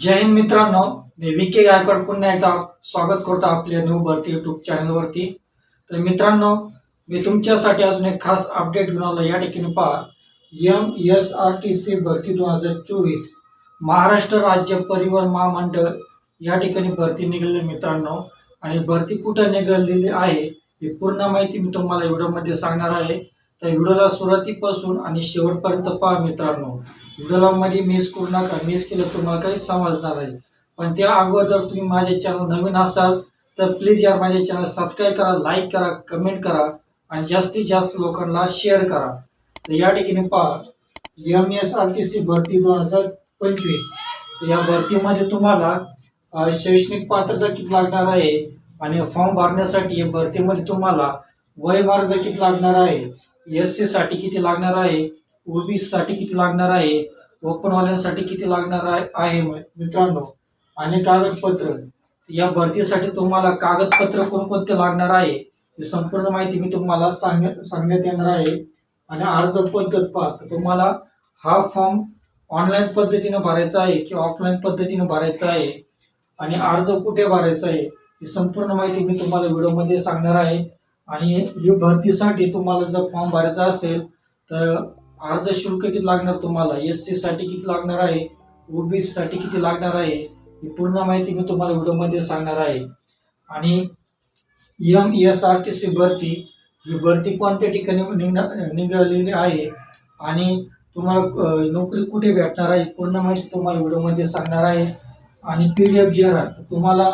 जय हिंद मित्रांनो मी विके गायकवाड पुन्हा एकदा स्वागत करतो आपल्या न्यू भरती यूट्यूब चॅनलवरती तर मित्रांनो मी तुमच्यासाठी अजून एक खास अपडेट घेऊन आलो. या ठिकाणी पहा. M S R T C भरती दोन हजार चोवीस महाराष्ट्र राज्य परिवहन महामंडळ या ठिकाणी भरती निघाली मित्रांनो. आणि भरती कुठं निघालेली आहे ही पूर्ण माहिती मी तुम्हाला व्हिडिओमध्ये सांगणार आहे. तर व्हिडिओला सुरुवातीपासून आणि शेवटपर्यंत पहा मित्रांनो. व्हिडिओला मिस करू नका मिस केलं तुम्हाला काही समजणार नाही. पण त्या अगोदर तुम्ही माझे चॅनल नवीन असाल तर प्लीज या माझे चॅनल सबस्क्राईब करा लाईक करा कमेंट करा आणि जास्तीत जास्त लोकांना शेअर करा. तर या ठिकाणी पहा M S R T C भरती दोन हजार पंचवीस. तर या भरतीमध्ये तुम्हाला शैक्षणिक पात्रता किती लागणार आहे आणि फॉर्म भरण्यासाठी या भरतीमध्ये तुम्हाला वय मार्ग किती लागणार आहे? एस सीसाठी किती लागणार आहे? ओबीसी किती लागणार आहे? ओपनवाल्यांसाठी किती लागणार आहे? आहे मित्रांनो. आणि कागदपत्र. या भरतीसाठी तुम्हाला कागदपत्र कोणकोणते लागणार आहे? ही संपूर्ण माहिती मी तुम्हाला सांग सांगण्यात येणार आहे. आणि अर्ज पद्धत पहा. तुम्हाला हा फॉर्म ऑनलाईन पद्धतीने भरायचा आहे किंवा ऑफलाईन पद्धतीने भरायचा आहे? आणि अर्ज कुठे भरायचा आहे? ही संपूर्ण माहिती मी तुम्हाला व्हिडिओमध्ये सांगणार आहे. आणि ही भरतीसाठी तुम्हाला जर फॉर्म भरायचा असेल तर अर्ज शुल्क किती लागणार तुम्हाला? एस सी साठी किती लागणार आहे? ओबीसी साठी किती लागणार आहे? ही पूर्ण माहिती मी तुम्हाला व्हिडिओमध्ये सांगणार आहे. आणि M S R T C भरती ही भरती कोणत्या ठिकाणी निघणार निघालेली आहे? आणि तुम्हाला नोकरी कुठे भेटणार आहे? पूर्ण माहिती तुम्हाला व्हिडिओमध्ये सांगणार आहे. आणि P D F G R तुम्हाला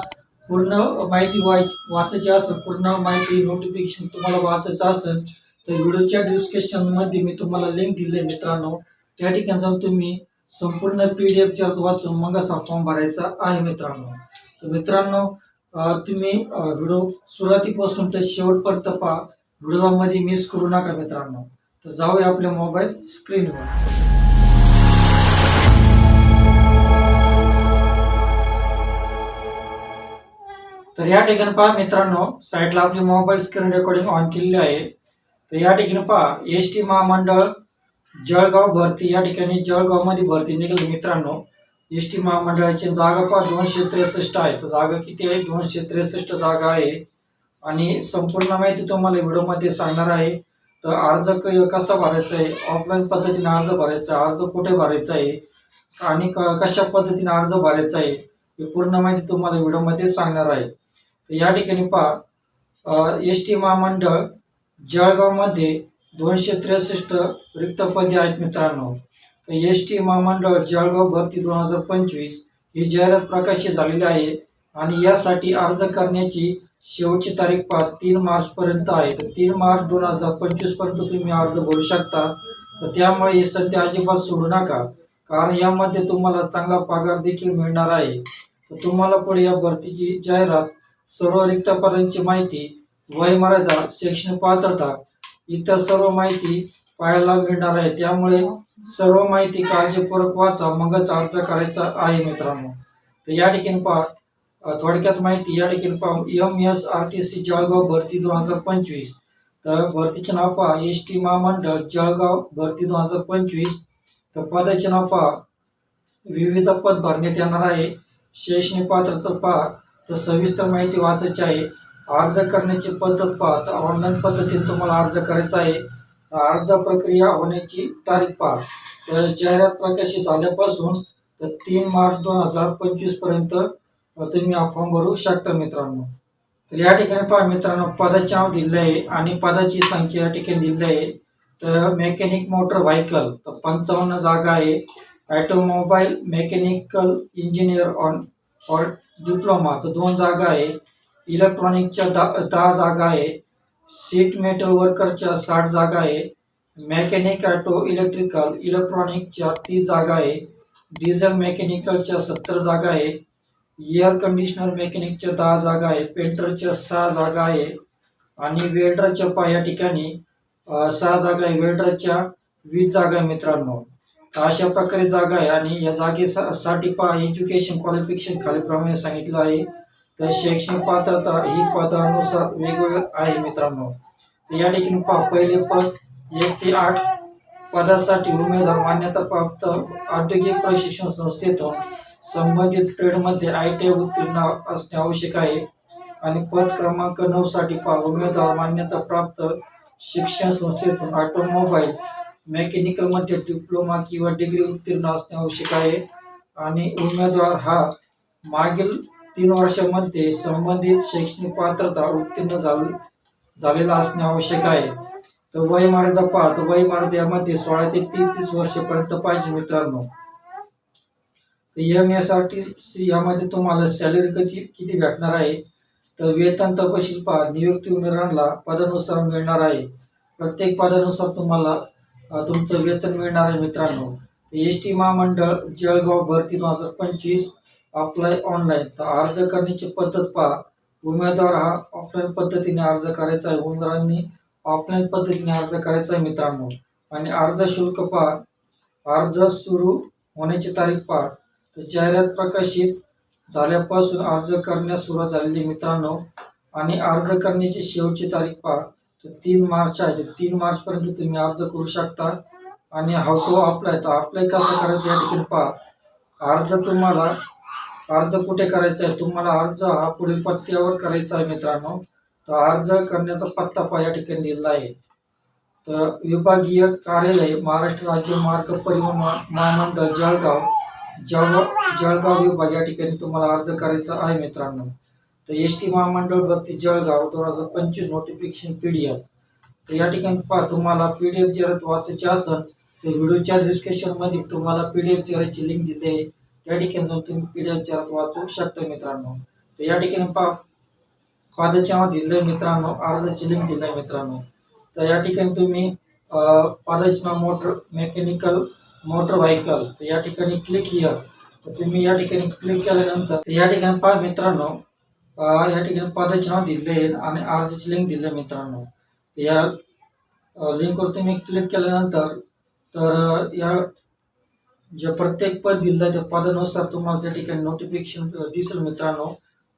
पूर्ण माहिती वाच वाचायची असेल पूर्ण माहिती नोटिफिकेशन तुम्हाला वाचायचं असेल तर व्हिडिओच्या डिस्क्रिप्शनमध्ये मी तुम्हाला लिंक दिले मित्रांनो. त्या ठिकाणी जाऊन तुम्ही संपूर्ण पी डी एफ वाचून मग असा फॉर्म भरायचा आहे मित्रांनो. तर मित्रांनो तुम्ही व्हिडिओ सुरुवातीपासून ते शेवटपर्यंत पहा. व्हिडिओमध्ये मिस करू नका मित्रांनो. तर जाऊया आपल्या मोबाईल स्क्रीनवर तर या ठिकाणी पहा मित्रांनो साईडला आपली मोबाईल स्क्रीन रेकॉर्डिंग ऑन केलेली आहे. तर या ठिकाणी पहा एस टी महामंडळ जळगाव भरती या ठिकाणी जळगावमध्ये भरती निघाली मित्रांनो. एस टी महामंडळाची जागा पहा दोनशे त्रेसष्ट आहे. तर जागा किती आहे? दोनशे त्रेसष्ट जागा आहे. आणि संपूर्ण माहिती तुम्हाला व्हिडिओमध्ये सांगणार आहे. तर अर्ज क- कसा भरायचा आहे? ऑफलाईन पद्धतीने अर्ज भरायचा आहे. अर्ज कुठे भरायचा आहे? आणि क कशा पद्धतीने अर्ज भरायचा आहे? हे पूर्ण माहिती तुम्हाला व्हिडिओमध्ये सांगणार आहे. तर या ठिकाणी पहा एस टी महामंडळ जळगावमध्ये दोनशे त्रेसष्ट रिक्तपदे आहेत मित्रांनो. एस टी महामंडळ जळगाव भरती दोन हजार पंचवीस ही जाहिरात प्रकाशित झालेली आहे आणि यासाठी अर्ज करण्याची शेवटची तारीख पाच तीन मार्चपर्यंत आहे. तर तीन मार्च दोन हजार पंचवीसपर्यंत तुम्ही अर्ज भरू शकता. तर त्यामुळे हे सध्या अजिबात सोडू नका कारण यामध्ये तुम्हाला चांगला पगार देखील मिळणार आहे. तर तुम्हाला पुढे या भरतीची जाहिरात सर्व रिक्तपदांची माहिती वयमर्यादा शैक्षणिक पात्रता इतर सर्व माहिती पाहायला मिळणार आहे. त्यामुळे सर्व माहिती काळजीपूर्वक वाचा. मगच अर्ज करायचा आहे मित्रांनो. तर या ठिकाणी पहा. थोडक्यात माहिती या ठिकाणी पहा. M S R T C Jalgaon भरती दोन हजार पंचवीस. तर भरतीचे नाव पहा. एस टी महामंडळ जळगाव भरती दोन हजार पंचवीस. तर पदाचे नाव पहा. विविध पद भरण्यात येणार आहे शैक्षणिक पात्रता पहा. तर सविस्तर माहिती वाचायची आहे. अर्ज करण्याची पद्धत पहा तर ऑनलाईन पद्धतीने तुम्हाला अर्ज करायचा आहे. अर्ज प्रक्रिया होण्याची तारीख पहा. तर जाहिरात प्रकाशित झाल्यापासून तर तीन मार्च दोन हजार पंचवीसपर्यंत तुम्ही हा फॉर्म भरू शकता मित्रांनो. तर या ठिकाणी पहा मित्रांनो पदाचे नाव दिलं आहे आणि पदाची संख्या या ठिकाणी दिली आहे. तर मेकॅनिक मोटर व्हायकल तर पंचावन्न जागा आहे. Automobile mechanical engineer on or diploma तर दोन जागा आहे. इलेक्ट्रॉनिकच्या दहा दहा जागा आहे. सीट मेटल वर्करच्या साठ जागा आहे. मेकॅनिक ॲटो इलेक्ट्रिकल इलेक्ट्रॉनिकच्या तीस जागा आहे. डिझेल मेकॅनिकलच्या सत्तर जागा आहे. एअर कंडिशनर मेकॅनिकच्या दहा जागा आहे. पेंटरच्या सहा जागा आहे. आणि वेल्डरच्या पा या ठिकाणी सहा जागा आहे. वेल्डरच्या वीस जागा आहे मित्रांनो. अशा प्रकारे जागा आहे. आणि या जागेसाठी साठी पहा एज्युकेशन क्वालिफिकेशन खालीलप्रमाणे सांगितलं आहे. तर शैक्षणिक पात्रता ही पदानुसार वेगवेगळं आहे मित्रांनो. या ठिकाणी पहिले पद एक ते आठ पदासाठी उमेदवार मान्यता प्राप्त औद्योगिक प्रशिक्षण संस्थेतून संबंधित ट्रेडमध्ये आय टी आय उत्तीर्ण असणे आवश्यक आहे. आणि पद क्रमांक नऊसाठी पा उमेदवार मान्यता प्राप्त शिक्षण संस्थेतून ऑटोमोबाईल मेकॅनिकलमध्ये डिप्लोमा किंवा डिग्री उत्तीर्ण असणे आवश्यक आहे. आणि उमेदवार हा मागील तीन वर्षामध्ये संबंधित शैक्षणिक पात्रता उत्तीर्ण झाली झालेला असणे आवश्यक आहे. तर वय मर्यादा पहा. तर वय यामध्ये सोळा ते तेहतीस वर्षापर्यंत पाहिजे मित्रांनो. M S R T C यामध्ये तुम्हाला सॅलरी किती किती भेटणार आहे? तर वेतन तपशील पहा. नियुक्ती उमेदवारांना पदानुसार मिळणार आहे. प्रत्येक पदानुसार तुम्हाला तुमचं वेतन मिळणार आहे मित्रांनो. एस टी महामंडळ जळगाव भरती दोन हजार पंचवीस अप्लाय ऑनलाईन तर अर्ज करण्याची पद्धत पहा. उमेदवार हा ऑफलाईन पद्धतीने अर्ज करायचा आहे. उमेदवारांनी ऑफलाईन पद्धतीने अर्ज करायचा आहे मित्रांनो. आणि अर्ज शुल्क पहा. अर्ज सुरू होण्याची तारीख पहा. तर जाहिरात प्रकाशित झाल्यापासून अर्ज करण्यास सुरुवात झालेली मित्रांनो. आणि अर्ज करण्याची शेवटची तारीख पहा. तर तीन मार्च आहे. तीन मार्चपर्यंत तुम्ही अर्ज करू शकता. आणि हाऊ टू अप्लाय तर अप्लाय कसं करायचं या ठिकाणी पहा. अर्ज तुम्हाला अर्ज कुठे करायचा आहे? तुम्हाला अर्ज हा पुढील पत्त्यावर करायचा आहे मित्रांनो. तर अर्ज करण्याचा पत्ता पहा या ठिकाणी दिलेला आहे. तर विभागीय कार्यालय महाराष्ट्र राज्य मार्ग परिवहन महामंडळ जळगाव. जळगाव जळगाव विभाग या ठिकाणी तुम्हाला अर्ज करायचा आहे मित्रांनो. तर एस टी महामंडळ भरती जळगाव दोन हजार पंचवीस नोटिफिकेशन पी डी एफ तर या ठिकाणी पहा तुम्हाला पी डी एफ जर वाचायची असेल तर व्हिडिओच्या डिस्क्रिप्शनमध्ये तुम्हाला पी डी एफ जराची लिंक दिली आहे या ठिकाणी जाऊन तुम्ही पी डी एफ वाचू शकता मित्रांनो. तर या ठिकाणी पा पदाच्या नाव दिलं मित्रांनो. अर्जाची लिंक दिलं आहे मित्रांनो. तर या ठिकाणी तुम्ही पादचे नाव मोटर मेकॅनिकल मोटर व्हायकल तर या ठिकाणी क्लिक हिअर तर तुम्ही या ठिकाणी क्लिक केल्यानंतर तर या ठिकाणी पहा मित्रांनो. या ठिकाणी पदाचे नाव दिले आणि अर्जाची लिंक दिले मित्रांनो. या लिंकवर तुम्ही क्लिक केल्यानंतर तर या जे प्रत्येक पद दिलं आहे त्या पदानुसार तुम्हाला त्या ठिकाणी नोटिफिकेशन दिसेल मित्रांनो.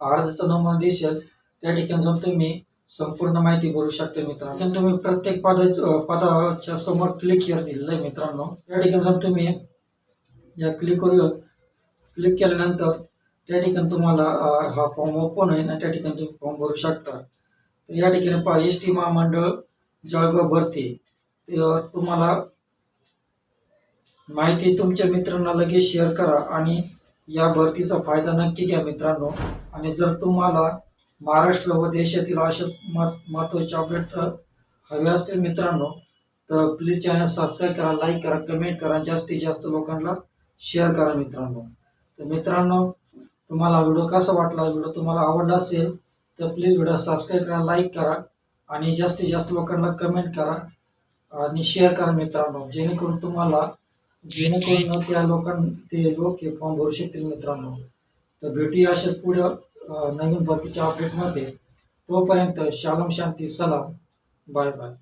अर्जाचा नंबर दिसेल त्या ठिकाणी जाऊन तुम्ही संपूर्ण माहिती भरू शकता मित्रांनो. तुम्ही प्रत्येक पदा पदाच्या समोर क्लिक हिअर दिलेलं आहे मित्रांनो. त्या ठिकाणी जाऊन तुम्ही या क्लिकवर क्लिक केल्यानंतर त्या ठिकाणी तुम्हाला हा फॉर्म ओपन होईल आणि त्या ठिकाणी तुम्ही फॉर्म भरू शकता. तर या ठिकाणी पहा एस टी महामंडळ जळगाव भरती. तुम्हाला माहिती तुमच्या मित्रांना लगेच शेअर करा आणि या भरतीचा फायदा नक्की घ्या मित्रांनो. आणि जर तुम्हाला महाराष्ट्र व देशातील अशा मह महत्त्वाचे अपडेट हवे असतील मित्रांनो तर प्लीज चॅनल सबस्क्राईब करा लाईक करा कमेंट करा जास्तीत जास्त लोकांना शेअर करा मित्रांनो. तर मित्रांनो तुम्हाला व्हिडिओ कसा वाटला व्हिडिओ तुम्हाला आवडला असेल तर प्लीज व्हिडिओ सबस्क्राईब करा लाईक करा आणि जास्तीत जास्त लोकांना कमेंट करा आणि शेअर करा मित्रांनो. जेणेकरून तुम्हाला जेणेकरून त्या लोकां ते लोक हे फॉर्म भरू शकतील मित्रांनो. तर भेटूया अशाच पुढे नवीन भरतीच्या अपडेटमध्ये तोपर्यंत शालम शांती सलाम. Bye bye.